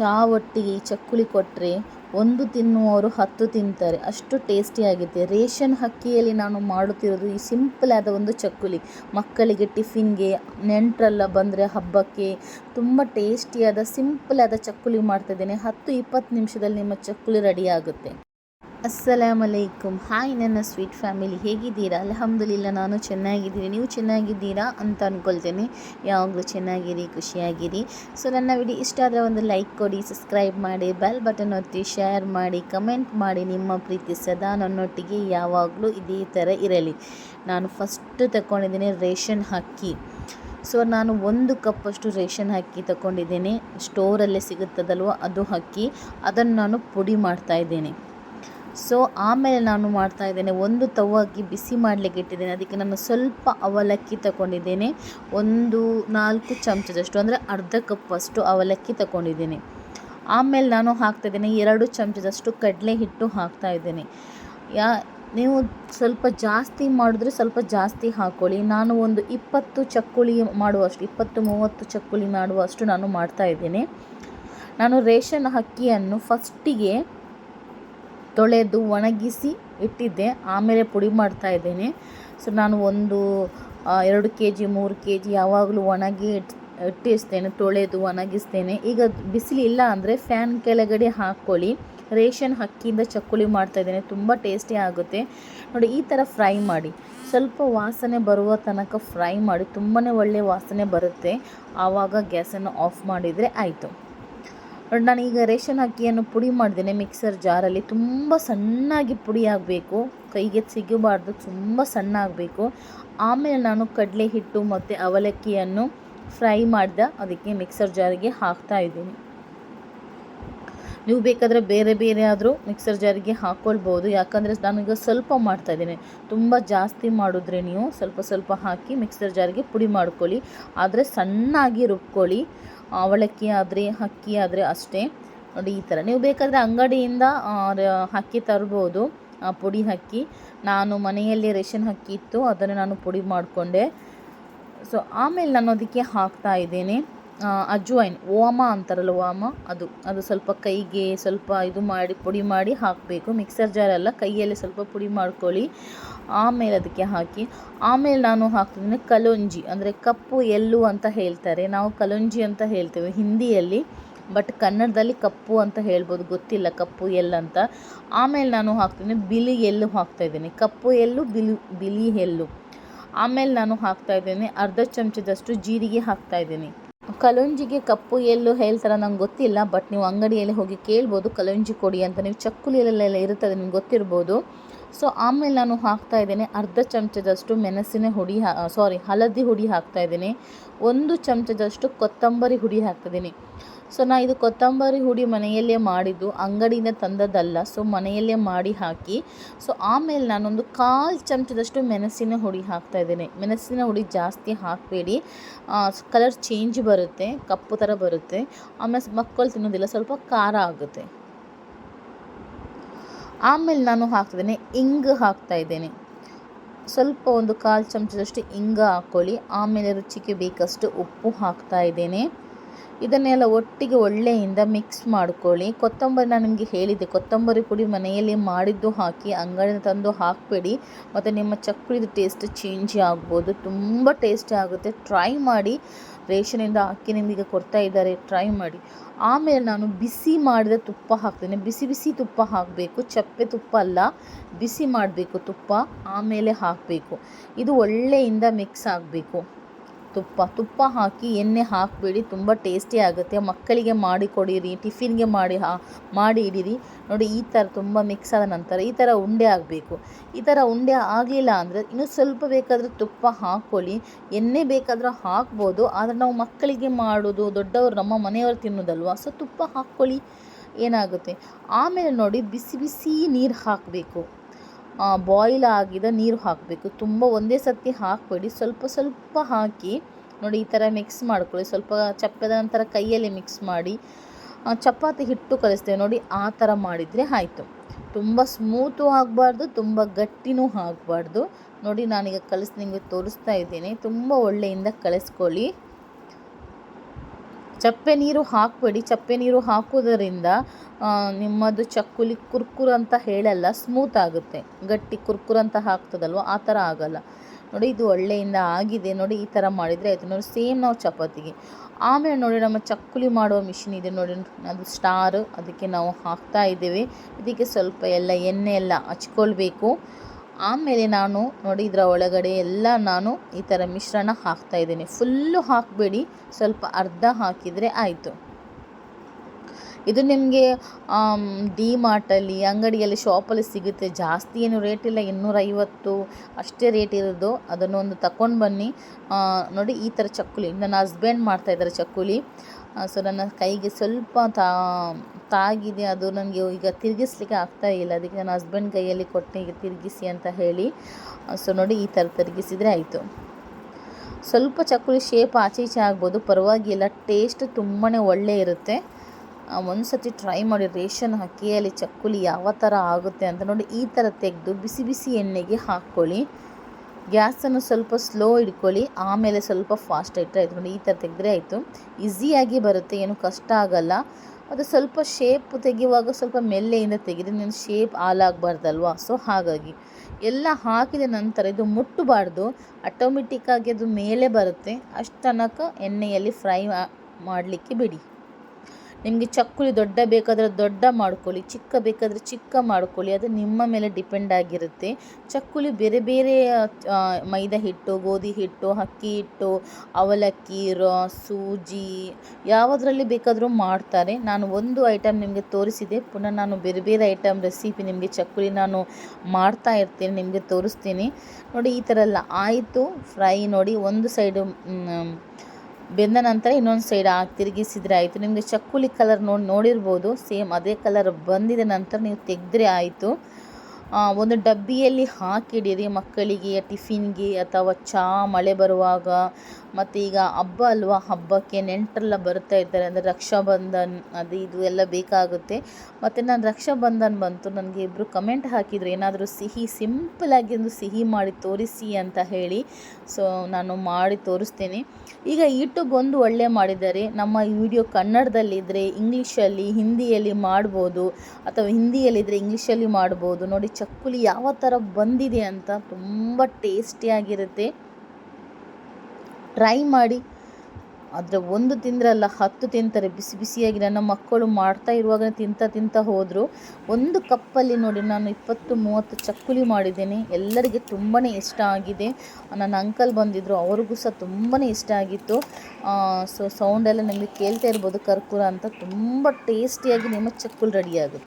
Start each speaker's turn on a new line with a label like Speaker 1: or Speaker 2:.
Speaker 1: ಚಹಾ ಒಟ್ಟಿಗೆ ಚಕ್ಕುಲಿ ಕೊಟ್ಟರೆ ಒಂದು ತಿನ್ನುವವರು ಹತ್ತು ತಿಂತಾರೆ. ಅಷ್ಟು ಟೇಸ್ಟಿಯಾಗಿದೆ ರೇಷನ್ ಹಕ್ಕಿಯಲ್ಲಿ ನಾನು ಮಾಡುತ್ತಿರೋದು ಈ ಸಿಂಪಲ್ ಆದ ಒಂದು ಚಕ್ಕುಲಿ. ಮಕ್ಕಳಿಗೆ ಟಿಫಿನ್ಗೆ ನೆಂಟರೆಲ್ಲ ಬಂದರೆ ಹಬ್ಬಕ್ಕೆ ತುಂಬ ಟೇಸ್ಟಿಯಾದ ಸಿಂಪಲ್ ಆದ ಚಕ್ಕುಲಿ ಮಾಡ್ತಿದ್ದೇನೆ. ಹತ್ತು ಇಪ್ಪತ್ತು ನಿಮಿಷದಲ್ಲಿ ನಿಮ್ಮ ಚಕ್ಕುಲಿ ರೆಡಿ ಆಗುತ್ತೆ. ಅಸ್ಸಲಾಮ್ ಅಲೈಕುಮ್ ಹಾಯ್, ನನ್ನ ಸ್ವೀಟ್ ಫ್ಯಾಮಿಲಿ, ಹೇಗಿದ್ದೀರಾ? ಅಲಹಮ್ದುಲಿಲ್ಲ, ನಾನು ಚೆನ್ನಾಗಿದ್ದೀನಿ. ನೀವು ಚೆನ್ನಾಗಿದ್ದೀರಾ ಅಂತ ಅಂದ್ಕೊಳ್ತೇನೆ ಯಾವಾಗಲೂ ಚೆನ್ನಾಗಿರಿ, ಖುಷಿಯಾಗಿರಿ. ಸೊ, ನನ್ನ ವಿಡಿಯೋ ಇಷ್ಟ ಆದರೆ ಒಂದು ಲೈಕ್ ಕೊಡಿ, ಸಬ್ಸ್ಕ್ರೈಬ್ ಮಾಡಿ, ಬೆಲ್ ಬಟನ್ ಒತ್ತಿ, ಶೇರ್ ಮಾಡಿ, ಕಮೆಂಟ್ ಮಾಡಿ. ನಿಮ್ಮ ಪ್ರೀತಿ ಸದಾ ನನ್ನೊಟ್ಟಿಗೆ ಯಾವಾಗಲೂ ಇದೇ ಥರ ಇರಲಿ. ನಾನು ಫಸ್ಟ್ ತಗೊಂಡಿದ್ದೀನಿ ರೇಷನ್ ಹಕ್ಕಿ ಸೊ, ನಾನು ಒಂದು ಕಪ್ಪಷ್ಟು ರೇಷನ್ ಅಕ್ಕಿ ತಗೊಂಡಿದ್ದೇನೆ ಸ್ಟೋರಲ್ಲೇ ಸಿಗುತ್ತದಲ್ವ ಅದು ಅಕ್ಕಿ? ಅದನ್ನು ನಾನು ಪುಡಿ ಮಾಡ್ತಾ ಇದ್ದೇನೆ. ಸೊ ಆಮೇಲೆ ನಾನು ಮಾಡ್ತಾ ಇದ್ದೇನೆ, ಒಂದು ತವಾಗಿ ಬಿಸಿ ಮಾಡಲಿಕ್ಕೆ ಇಟ್ಟಿದ್ದೇನೆ. ಅದಕ್ಕೆ ನಾನು ಸ್ವಲ್ಪ ಅವಲಕ್ಕಿ ತಗೊಂಡಿದ್ದೇನೆ. ಒಂದು ನಾಲ್ಕು ಚಮಚದಷ್ಟು, ಅಂದರೆ ಅರ್ಧ ಕಪ್ಪಷ್ಟು ಅವಲಕ್ಕಿ ತಗೊಂಡಿದ್ದೇನೆ. ಆಮೇಲೆ ನಾನು ಹಾಕ್ತಾಯಿದ್ದೇನೆ ಎರಡು ಚಮಚದಷ್ಟು ಕಡಲೆ ಹಿಟ್ಟು ಹಾಕ್ತಾ ಇದ್ದೇನೆ. ಯಾ, ನೀವು ಸ್ವಲ್ಪ ಜಾಸ್ತಿ ಮಾಡಿದ್ರೆ ಸ್ವಲ್ಪ ಜಾಸ್ತಿ ಹಾಕ್ಕೊಳ್ಳಿ ನಾನು ಒಂದು ಇಪ್ಪತ್ತು ಚಕ್ಕುಳಿ ಮಾಡುವಷ್ಟು, ಇಪ್ಪತ್ತು ಮೂವತ್ತು ಚಕ್ಕುಳಿ ಮಾಡುವಷ್ಟು ನಾನು ಮಾಡ್ತಾ ಇದ್ದೇನೆ. ನಾನು ರೇಷನ್ ಅಕ್ಕಿಯನ್ನು ಫಸ್ಟಿಗೆ ತೊಳೆದು ಒಣಗಿಸಿ ಇಟ್ಟಿದ್ದೆ. ಆಮೇಲೆ ಪುಡಿ ಮಾಡ್ತಾ ಇದ್ದೇನೆ. ಸೊ, ನಾನು ಒಂದು ಎರಡು ಕೆ ಜಿ ಮೂರು ಕೆ ಜಿ ಯಾವಾಗಲೂ ಒಣಗಿ ಇಟ್, ಇಟ್ಟಿಸ್ತೇನೆ, ತೊಳೆದು ಒಣಗಿಸ್ತೇನೆ. ಈಗ ಬಿಸಿಲಿಲ್ಲ ಅಂದರೆ ಫ್ಯಾನ್ ಕೆಳಗಡೆ ಹಾಕ್ಕೊಳ್ಳಿ. ರೇಷನ್ ಅಕ್ಕಿಯಿಂದ ಚಕ್ಕುಲಿ ಮಾಡ್ತಾಯಿದ್ದೇನೆ ತುಂಬ ಟೇಸ್ಟಿ ಆಗುತ್ತೆ. ನೋಡಿ, ಈ ಥರ ಫ್ರೈ ಮಾಡಿ. ಸ್ವಲ್ಪ ವಾಸನೆ ಬರುವ ತನಕ ಫ್ರೈ ಮಾಡಿ. ತುಂಬಾ ಒಳ್ಳೆಯ ವಾಸನೆ ಬರುತ್ತೆ. ಆವಾಗ ಗ್ಯಾಸನ್ನು ಆಫ್ ಮಾಡಿದರೆ ಆಯಿತು. ನೋಡಿ, ನಾನು ಈಗ ರೇಷನ್ ಅಕ್ಕಿಯನ್ನು ಪುಡಿ ಮಾಡಿದ್ದೇನೆ ಮಿಕ್ಸರ್ ಜಾರಲ್ಲಿ ತುಂಬ ಸಣ್ಣಾಗಿ ಪುಡಿ ಆಗಬೇಕು. ಕೈಗೆ ಸಿಗಬಾರ್ದು, ತುಂಬ ಸಣ್ಣ ಆಗಬೇಕು. ಆಮೇಲೆ ನಾನು ಕಡಲೆ ಹಿಟ್ಟು ಮತ್ತು ಅವಲಕ್ಕಿಯನ್ನು ಫ್ರೈ ಮಾಡಿದ. ಅದಕ್ಕೆ ಮಿಕ್ಸರ್ ಜಾರಿಗೆ ಹಾಕ್ತಾ ಇದ್ದೀನಿ. ನೀವು ಬೇಕಾದರೆ ಬೇರೆ ಬೇರೆ ಆದರೂ ಮಿಕ್ಸರ್ ಜಾರಿಗೆ ಹಾಕ್ಕೊಳ್ಬೋದು ಯಾಕಂದರೆ ನಾನೀಗ ಸ್ವಲ್ಪ ಮಾಡ್ತಾ ಇದ್ದೀನಿ. ತುಂಬ ಜಾಸ್ತಿ ಮಾಡಿದ್ರೆ ನೀವು ಸ್ವಲ್ಪ ಸ್ವಲ್ಪ ಹಾಕಿ ಮಿಕ್ಸರ್ ಜಾರಿಗೆ ಪುಡಿ ಮಾಡ್ಕೊಳ್ಳಿ. ಆದರೆ ಸಣ್ಣಾಗಿ ರುಬ್ಕೊಳ್ಳಿ. ಅವಲಕ್ಕಿ ಆದರೆ ಅಕ್ಕಿ ಆದರೆ ಅಷ್ಟೇ. ನೋಡಿ, ಈ ಥರ ನೀವು ಬೇಕಾದರೆ ಅಂಗಡಿಯಿಂದ ಅಕ್ಕಿ ತರ್ಬೋದು. ಪುಡಿ ಅಕ್ಕಿ ನಾನು ಮನೆಯಲ್ಲಿ ರೇಷನ್ ಅಕ್ಕಿ ಇತ್ತು, ಅದನ್ನು ನಾನು ಪುಡಿ ಮಾಡಿಕೊಂಡೆ. ಸೊ, ಆಮೇಲೆ ನಾನು ಅದಕ್ಕೆ ಹಾಕ್ತಾ ಇದ್ದೇನೆ. ಅಜ್ವೈನ್ ಓಮ ಅಂತಾರಲ್ಲ ಓಮ ಅದು ಅದು ಸ್ವಲ್ಪ ಕೈಗೆ ಸ್ವಲ್ಪ ಇದು ಮಾಡಿ, ಪುಡಿ ಮಾಡಿ ಹಾಕಬೇಕು. ಮಿಕ್ಸರ್ ಜಾರೆಲ್ಲ ಕೈಯಲ್ಲಿ ಸ್ವಲ್ಪ ಪುಡಿ ಮಾಡ್ಕೊಳ್ಳಿ. ಆಮೇಲೆ ಅದಕ್ಕೆ ಹಾಕಿ, ಆಮೇಲೆ ನಾನು ಹಾಕ್ತಿದ್ದೀನಿ ಕಲೊಂಜಿ, ಅಂದರೆ ಕಪ್ಪು ಎಲ್ಲು ಅಂತ ಹೇಳ್ತಾರೆ. ನಾವು ಕಲೊಂಜಿ ಅಂತ ಹೇಳ್ತೇವೆ ಹಿಂದಿಯಲ್ಲಿ ಬಟ್ ಕನ್ನಡದಲ್ಲಿ ಕಪ್ಪು ಅಂತ ಹೇಳ್ಬೋದು, ಗೊತ್ತಿಲ್ಲ ಕಪ್ಪು ಎಳ್ಳು ಅಂತ. ಆಮೇಲೆ ನಾನು ಹಾಕ್ತೀನಿ ಬಿಳಿ ಎಳ್ಳು ಹಾಕ್ತಾಯಿದ್ದೀನಿ ಕಪ್ಪು ಎಲ್ಲು ಬಿಳಿ ಬಿಳಿ ಎಲ್ಲು ಆಮೇಲೆ ನಾನು ಹಾಕ್ತಾಯಿದ್ದೀನಿ ಅರ್ಧ ಚಮಚದಷ್ಟು ಜೀರಿಗೆ ಹಾಕ್ತಾಯಿದ್ದೀನಿ ಕಲೋಂಜಿಗೆ ಕಪ್ಪು ಎಲ್ಲೋ ಹೇಳ್ತಾರೆ ನಂಗೆ ಗೊತ್ತಿಲ್ಲ ಬಟ್ ನೀವು ಅಂಗಡಿಯಲ್ಲಿ ಹೋಗಿ ಕೇಳ್ಬೋದು, ಕಲೊಂಜಿ ಕೊಡಿ ಅಂತ ನೀವು ಚಕ್ಕುಲಿಯಲ್ಲೆಲ್ಲ ಇರುತ್ತದೆ ನಿಮ್ಗೆ ಗೊತ್ತಿರ್ಬೋದು. ಸೊ ಆಮೇಲೆ ನಾನು ಹಾಕ್ತಾ ಇದ್ದೇನೆ ಅರ್ಧ ಚಮಚದಷ್ಟು ಮೆಣಸಿನ ಹುಡಿ ಸಾರಿ ಹಳದಿ ಹುಡಿ ಹಾಕ್ತಾ ಇದ್ದೀನಿ. ಒಂದು ಚಮಚದಷ್ಟು ಕೊತ್ತಂಬರಿ ಹುಡಿ ಹಾಕ್ತಿದ್ದೀನಿ ಸೊ ನಾ ಇದು ಕೊತ್ತಂಬರಿ ಹುಡಿ ಮನೆಯಲ್ಲೇ ಮಾಡಿದ್ದು, ಅಂಗಡಿಯಿಂದ ತಂದದ್ದಲ್ಲ. ಸೊ ಮನೆಯಲ್ಲೇ ಮಾಡಿ ಹಾಕಿ, ಸೊ ಆಮೇಲೆ ನಾನೊಂದು ಕಾಲು ಚಮಚದಷ್ಟು ಮೆಣಸಿನ ಹುಡಿ ಹಾಕ್ತಾ ಇದ್ದೇನೆ. ಮೆಣಸಿನ ಹುಡಿ ಜಾಸ್ತಿ ಹಾಕಬೇಡಿ. ಕಲರ್ ಚೇಂಜ್ ಬರುತ್ತೆ, ಕಪ್ಪು ಥರ ಬರುತ್ತೆ. ಆಮೇಲೆ ಮಕ್ಕಳು ತಿನ್ನೋದಿಲ್ಲ, ಸ್ವಲ್ಪ ಖಾರ ಆಗುತ್ತೆ. ಆಮೇಲೆ ನಾನು ಹಾಕ್ತಿದ್ದೇನೆ ಇಂಗು ಹಾಕ್ತಾ ಇದ್ದೇನೆ. ಸ್ವಲ್ಪ ಒಂದು ಕಾಲು ಚಮಚದಷ್ಟು ಇಂಗ ಹಾಕ್ಕೊಳ್ಳಿ. ಆಮೇಲೆ ರುಚಿಗೆ ಬೇಕಷ್ಟು ಉಪ್ಪು ಹಾಕ್ತಾ ಇದ್ದೇನೆ. ಇದನ್ನೆಲ್ಲ ಒಟ್ಟಿಗೆ ಒಳ್ಳೆಯಿಂದ ಮಿಕ್ಸ್ ಮಾಡ್ಕೊಳ್ಳಿ. ಕೊತ್ತಂಬರಿ ನಾನು ನಿಮಗೆ ಹೇಳಿದ್ದೆ. ಕೊತ್ತಂಬರಿ ಪುಡಿ ಮನೆಯಲ್ಲಿ ಮಾಡಿದ್ದು ಹಾಕಿ, ಅಂಗಡಿಯಿಂದ ತಂದು ಹಾಕಬೇಡಿ. ಮತ್ತು ನಿಮ್ಮ ಚಕ್ಕುಳಿದ ಟೇಸ್ಟ್ ಚೇಂಜ್ ಆಗ್ಬೋದು. ತುಂಬ ಟೇಸ್ಟಿ ಆಗುತ್ತೆ. ಟ್ರೈ ಮಾಡಿ. ರೇಷನಿಂದ ಹಾಕಿ ನಿಮಗೆ ಕೊಡ್ತಾ ಇದ್ದಾರೆ. ಟ್ರೈ ಮಾಡಿ. ಆಮೇಲೆ ನಾನು ಬಿಸಿ ಮಾಡಿದ ತುಪ್ಪ ಹಾಕ್ತೇನೆ. ಬಿಸಿ ಬಿಸಿ ತುಪ್ಪ ಹಾಕಬೇಕು. ಚಪ್ಪೆ ತುಪ್ಪ ಅಲ್ಲ. ಬಿಸಿ ಮಾಡಬೇಕು ತುಪ್ಪ. ಆಮೇಲೆ ಹಾಕಬೇಕು. ಇದು ಒಳ್ಳೆಯಿಂದ ಮಿಕ್ಸ್ ಆಗಬೇಕು. ತುಪ್ಪ. ತುಪ್ಪ ಹಾಕಿ ಎಣ್ಣೆ ಹಾಕಬೇಡಿ, ತುಂಬ ಟೇಸ್ಟಿ ಆಗುತ್ತೆ. ಮಕ್ಕಳಿಗೆ ಮಾಡಿ ಕೊಡಿರಿ ಟಿಫಿನ್ಗೆ ಮಾಡಿ ಹಾ, ಮಾಡಿ ಇಡಿರಿ. ನೋಡಿ, ಈ ಥರ ತುಂಬ ಮಿಕ್ಸ್ ಆದ ನಂತರ ಈ ಥರ ಉಂಡೆ ಆಗಬೇಕು. ಈ ಥರ ಉಂಡೆ ಆಗಲಿಲ್ಲ ಅಂದರೆ ಇನ್ನು ಸ್ವಲ್ಪ ಬೇಕಾದರೆ ತುಪ್ಪ ಹಾಕ್ಕೊಳ್ಳಿ. ಎಣ್ಣೆ ಬೇಕಾದರೂ ಹಾಕ್ಬೋದು, ಆದರೆ ನಾವು ಮಕ್ಕಳಿಗೆ ಮಾಡೋದು, ದೊಡ್ಡವರು ನಮ್ಮ ಮನೆಯವರು ತಿನ್ನೋದಲ್ವ, ಸೊ ತುಪ್ಪ ಹಾಕ್ಕೊಳ್ಳಿ, ಏನಾಗುತ್ತೆ? ಆಮೇಲೆ ನೋಡಿ, ಬಿಸಿ ಬಿಸಿ ನೀರು ಹಾಕಬೇಕು. ಬಾಯ್ಲ್ ಆಗಿದ ನೀರು ಹಾಕಬೇಕು. ತುಂಬ ಒಂದೇ ಸರ್ತಿ ಹಾಕಬೇಡಿ. ಸ್ವಲ್ಪ ಸ್ವಲ್ಪ ಹಾಕಿ, ನೋಡಿ ಈ ಥರ ಮಿಕ್ಸ್ ಮಾಡ್ಕೊಳ್ಳಿ. ಸ್ವಲ್ಪ ಚಪ್ಪದ ನಂತರ ಕೈಯಲ್ಲಿ ಮಿಕ್ಸ್ ಮಾಡಿ ಚಪಾತಿ ಹಿಟ್ಟು ಕಲಿಸ್ತೇವೆ. ನೋಡಿ ಆ ಥರ ಮಾಡಿದರೆ ಆಯಿತು. ತುಂಬ ಸ್ಮೂತು ಆಗಬಾರ್ದು, ತುಂಬ ಗಟ್ಟಿನೂ ಆಗಬಾರ್ದು. ನೋಡಿ ನಾನೀಗ ಕಲಿಸಿ ನಿಮಗೆ ತೋರಿಸ್ತಾ ಇದ್ದೀನಿ. ತುಂಬ ಒಳ್ಳೆಯಿಂದ ಕಲಿಸ್ಕೊಳ್ಳಿ. ಚಪ್ಪೆ ನೀರು ಹಾಕಬೇಡಿ. ಚಪ್ಪೆ ನೀರು ಹಾಕೋದರಿಂದ ನಿಮ್ಮದು ಚಕ್ಕುಲಿ ಕುರ್ಕುರು ಅಂತ ಹೇಳಲ್ಲ, ಸ್ಮೂತ್ ಆಗುತ್ತೆ. ಗಟ್ಟಿ ಕುರ್ಕುರು ಅಂತ ಹಾಕ್ತದಲ್ವ? ಆ ಥರ ಆಗಲ್ಲ. ನೋಡಿ, ಇದು ಒಳ್ಳೆಯಿಂದ ಆಗಿದೆ. ನೋಡಿ, ಈ ಥರ ಮಾಡಿದರೆ ಆಯಿತು. ನೋಡಿ, ಸೇಮ್ ನಾವು ಚಪಾತಿಗೆ. ಆಮೇಲೆ ನೋಡಿ, ನಮ್ಮ ಚಕ್ಕುಲಿ ಮಾಡುವ ಮಿಷಿನ್ ಇದೆ. ನೋಡಿ, ಅದು ಸ್ಟಾರ್. ಅದಕ್ಕೆ ನಾವು ಹಾಕ್ತಾ ಇದ್ದೇವೆ. ಇದಕ್ಕೆ ಸ್ವಲ್ಪ ಎಲ್ಲ ಎಣ್ಣೆ ಎಲ್ಲ ಹಚ್ಕೊಳ್ಬೇಕು. ಆಮೇಲೆ ನಾನು ನೋಡಿ ಇದರ ಒಳಗಡೆ ಎಲ್ಲ ನಾನು ಈ ಥರ ಮಿಶ್ರಣ ಹಾಕ್ತಾ ಇದ್ದೇನೆ. ಫುಲ್ಲು ಹಾಕಬೇಡಿ. ಸ್ವಲ್ಪ ಅರ್ಧ ಹಾಕಿದರೆ ಆಯಿತು. ಇದು ನಿಮಗೆ ಡಿ ಮಾರ್ಟಲ್ಲಿ ಅಂಗಡಿಯಲ್ಲಿ ಶಾಪಲ್ಲಿ ಸಿಗುತ್ತೆ. ಜಾಸ್ತಿ ಏನು ರೇಟ್ ಇಲ್ಲ. ಇನ್ನೂರೈವತ್ತು ಅಷ್ಟೇ ರೇಟ್ ಇರೋದು. ಅದನ್ನು ಒಂದು ತಗೊಂಡು ಬನ್ನಿ. ನೋಡಿ ಈ ಥರ ಚಕ್ಕುಲಿ. ನನ್ನ ಹಸ್ಬೆಂಡ್ ಮಾಡ್ತಾ ಇದ್ದಾರೆ ಚಕ್ಕುಲಿ. ಸೊ ನನ್ನ ಕೈಗೆ ಸ್ವಲ್ಪ ತಾ ತಾಗಿದೆ ಅದು ನನಗೆ ಈಗ ತಿರುಗಿಸ್ಲಿಕ್ಕೆ ಆಗ್ತಾ ಇಲ್ಲ. ಅದಕ್ಕೆ ನನ್ನ ಹಸ್ಬೆಂಡ್ ಕೈಯಲ್ಲಿ ಕೊಟ್ಟೆ, ಈಗ ತಿರುಗಿಸಿ ಅಂತ ಹೇಳಿ. ಸೊ ನೋಡಿ ಈ ಥರ ತಿರುಗಿಸಿದರೆ ಆಯಿತು. ಸ್ವಲ್ಪ ಚಕ್ಕುಲಿ ಶೇಪ್ ಆಚೆ ಈಚೆ ಆಗ್ಬೋದು. ಪರವಾಗಿಲ್ಲ ಟೇಸ್ಟ್ ತುಂಬಾ ಒಳ್ಳೆ ಇರುತ್ತೆ. ಒಂದು ಸತಿ ಟ್ರೈ ಮಾಡಿ, ರೇಷನ್ ಅಕ್ಕಿಯಲ್ಲಿ ಚಕ್ಕುಲಿ ಯಾವ ಥರ ಆಗುತ್ತೆ ಅಂತ ನೋಡಿ ಈ ಥರ ತೆಗೆದು ಬಿಸಿ ಬಿಸಿ ಎಣ್ಣೆಗೆ ಹಾಕ್ಕೊಳ್ಳಿ. ಗ್ಯಾಸನ್ನು ಸ್ವಲ್ಪ ಸ್ಲೋ ಇಟ್ಕೊಳ್ಳಿ, ಆಮೇಲೆ ಸ್ವಲ್ಪ ಫಾಸ್ಟ್ ಇಟ್ಟರೆ ಆಯಿತು. ನೋಡಿ ಈ ಥರ ತೆಗೆದ್ರೆ ಆಯಿತು. ಈಸಿಯಾಗಿ ಬರುತ್ತೆ, ಏನು ಕಷ್ಟ ಆಗಲ್ಲ. ಅದು ಸ್ವಲ್ಪ ಶೇಪ್ ತೆಗೆಯುವಾಗ ಸ್ವಲ್ಪ ಮೆಲ್ಲೆಯಿಂದ ತೆಗೆದರೆ ನಿನ್ನ ಶೇಪ್ ಹಾಲಾಗಬಾರ್ದಲ್ವಾ ಸೊ ಹಾಗಾಗಿ ಎಲ್ಲ ಹಾಕಿದ ನಂತರ ಇದು ಮುಟ್ಟಬಾರ್ದು. ಆಟೋಮೆಟಿಕ್ಕಾಗಿ ಅದು ಮೇಲೆ ಬರುತ್ತೆ. ಅಷ್ಟು ತನಕ ಎಣ್ಣೆಯಲ್ಲಿ ಫ್ರೈ ಮಾಡಲಿಕ್ಕೆ ಬಿಡಿ. ನಿಮಗೆ ಚಕ್ಕುಲಿ ದೊಡ್ಡ ಬೇಕಾದರೆ ದೊಡ್ಡ ಮಾಡ್ಕೊಳ್ಳಿ, ಚಿಕ್ಕ ಬೇಕಾದರೆ ಚಿಕ್ಕ ಮಾಡ್ಕೊಳ್ಳಿ, ಅದು ನಿಮ್ಮ ಮೇಲೆ ಡಿಪೆಂಡ್ ಆಗಿರುತ್ತೆ. ಚಕ್ಕುಲಿ ಬೇರೆ ಬೇರೆ ಮೈದಾ ಹಿಟ್ಟು, ಗೋಧಿ ಹಿಟ್ಟು, ಅಕ್ಕಿ ಹಿಟ್ಟು, ಅವಲಕ್ಕಿ, ರ, ಸೂಜಿ, ಯಾವುದರಲ್ಲಿ ಬೇಕಾದರೂ ಮಾಡ್ತಾರೆ. ನಾನು ಒಂದು ಐಟಮ್ ನಿಮಗೆ ತೋರಿಸಿದೆ, ಪುನಃ ನಾನು ಬೇರೆ ಬೇರೆ ಐಟಮ್ ರೆಸಿಪಿ ನಿಮಗೆ ಚಕ್ಕುಲಿ ನಾನು ಮಾಡ್ತಾ ಇರ್ತೀನಿ, ನಿಮಗೆ ತೋರಿಸ್ತೀನಿ. ನೋಡಿ, ಈ ಥರ ಎಲ್ಲ ಆಯಿತು. ಫ್ರೈ ನೋಡಿ, ಒಂದು ಸೈಡು ಬೆಂದ ನಂತರ ಇನ್ನೊಂದು ಸೈಡ್ ಹಾಕಿ ತಿರುಗಿಸಿದ್ರೆ ಆಯಿತು. ನಿಮಗೆ ಚಕ್ಕುಲಿ ಕಲರ್ ನೋಡಿ ನೋಡಿರ್ಬೋದು. ಸೇಮ್ ಅದೇ ಕಲರ್ ಬಂದಿದ ನಂತರ ನೀವು ತೆಗೆದ್ರೆ ಆಯಿತು. ಒಂದು ಡಬ್ಬಿಯಲ್ಲಿ ಹಾಕಿಡಿರಿ ಮಕ್ಕಳಿಗೆ, ಟಿಫಿನ್ಗೆ ಅಥವಾ ಚಹಾ ಮಳೆ ಬರುವಾಗ. ಮತ್ತು ಈಗ ಹಬ್ಬ ಅಲ್ವಾ? ಹಬ್ಬಕ್ಕೆ ನೆಂಟರೆಲ್ಲ ಬರ್ತಾ ಇದ್ದಾರೆ ಅಂದರೆ ರಕ್ಷಾಬಂಧನ್, ಅದು ಇದು ಎಲ್ಲ ಬೇಕಾಗುತ್ತೆ. ಮತ್ತು ನಾನು ರಕ್ಷಾಬಂಧನ್ ಬಂತು. ನನಗೆ ಇಬ್ಬರು ಕಮೆಂಟ್ ಹಾಕಿದ್ರು. ಏನಾದರೂ ಸಿಹಿ ಸಿಂಪಲಾಗಿ ಒಂದು ಸಿಹಿ ಮಾಡಿ ತೋರಿಸಿ ಅಂತ ಹೇಳಿ. ಸೊ ನಾನು ಮಾಡಿ ತೋರಿಸ್ತೇನೆ. ಈಗ ಯೂಟ್ಯೂಬ್ ಒಂದು ಒಳ್ಳೆ ಮಾಡಿದ್ದಾರೆ. ನಮ್ಮ ವಿಡಿಯೋ ಕನ್ನಡದಲ್ಲಿದ್ದರೆ ಇಂಗ್ಲೀಷಲ್ಲಿ ಹಿಂದಿಯಲ್ಲಿ ಮಾಡ್ಬೋದು. ಅಥವಾ ಹಿಂದಿಯಲ್ಲಿದ್ದರೆ ಇಂಗ್ಲೀಷಲ್ಲಿ ಮಾಡ್ಬೋದು. ನೋಡಿ ಚಕ್ಕುಲಿ ಯಾವ ಥರ ಬಂದಿದೆ ಅಂತ ತುಂಬ ಟೇಸ್ಟಿಯಾಗಿರುತ್ತೆ. ಟ್ರೈ ಮಾಡಿ. ಆದರೆ ಒಂದು ತಿಂದ್ರಲ್ಲ, ಹತ್ತು ತಿಂತಾರೆ. ಬಿಸಿ ಬಿಸಿಯಾಗಿ ನನ್ನ ಮಕ್ಕಳು ಮಾಡ್ತಾ ಇರುವಾಗ ತಿಂತ ತಿಂತ ಹೋದರು. ಒಂದು ಕಪ್ಪಲ್ಲಿ ನೋಡಿ ನಾನು ಇಪ್ಪತ್ತು ಮೂವತ್ತು ಚಕ್ಕುಲಿ ಮಾಡಿದ್ದೇನೆ. ಎಲ್ಲರಿಗೆ ತುಂಬಾ ಇಷ್ಟ ಆಗಿದೆ. ನನ್ನ ಅಂಕಲ್ ಬಂದಿದ್ದರು ಅವ್ರಿಗೂ ಸಹ ತುಂಬಾ ಇಷ್ಟ ಆಗಿತ್ತು. ಸೊ ಸೌಂಡೆಲ್ಲ ನಿಮಗೆ ಕೇಳ್ತಾ ಇರ್ಬೋದು ಕರ್ಪೂರ ಅಂತ. ತುಂಬ ಟೇಸ್ಟಿಯಾಗಿ ನಿಮ್ಮ ಚಕ್ಕುಲಿ ರೆಡಿ ಆಗುತ್ತೆ.